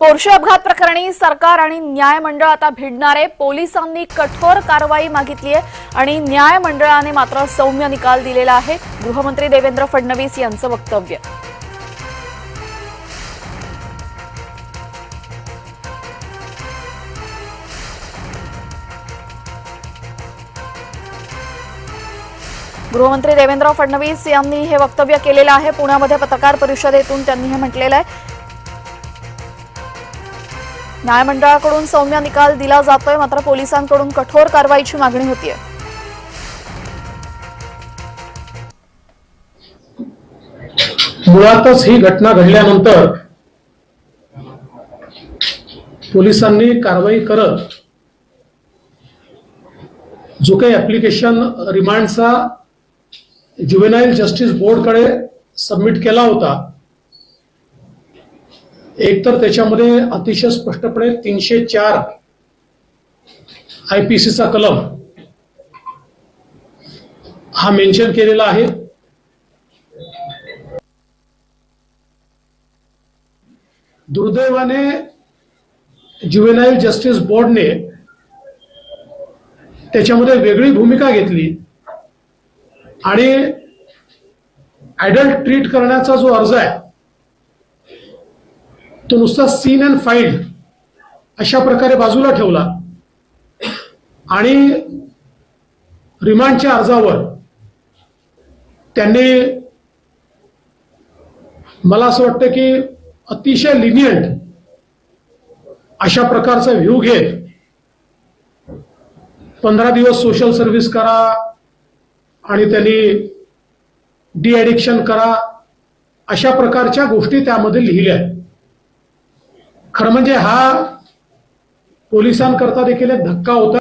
Porsche अपघात प्रकरणी सरकार आणि न्याय मंडळ आता भिडणारे. पोलिसांनी कठोर कारवाई मागितली आहे आणि न्याय मंडळाने मात्र सौम्य निकाल दिलेला आहे. गृहमंत्री देवेंद्र फडणवीस यांचं वक्तव्य. गृहमंत्री देवेंद्र फडणवीस यांनी हे वक्तव्य केलेलं आहे. पुण्यामध्ये पत्रकार परिषदेतून त्यांनी हे म्हटलेलं आहे. न्यायमंडळाकडून सौम्य निकाल दिला जातोय मात्र पोलिसांकडून कठोर कारवाईची मागणी होतीये. मुळातच ही घटना घडल्यानंतर पोलिसांनी कारवाई करत जो काही ऍप्लिकेशन रिमांडचा ज्युवेनाईल जस्टिस बोर्डकडे सबमिट केला होता एक तर त्याच्यामध्ये अतिशय स्पष्टपणे तीनशे चार आयपीसीचा कलम हा मेन्शन केलेला आहे. दुर्दैवाने ज्युवेनाईल जस्टिस बोर्डने त्याच्यामध्ये वेगळी भूमिका घेतली आणि ऍडल्ट ट्रीट करण्याचा जो अर्ज आहे तो नुसता सीन अँड फाईल्ड अशा प्रकारे बाजूला ठेवला. आणि रिमांडच्या अर्जावर त्यांनी मला असं वाटतं की अतिशय लिनियंट अशा प्रकारचा व्ह्यू घेत पंधरा दिवस सोशल सर्व्हिस करा आणि त्यांनी डी ॲडिक्शन करा अशा प्रकारच्या गोष्टी त्यामध्ये लिहिल्या. आहेत खरं म्हणजे हा पोलिसांकरता देखील एक धक्का होता.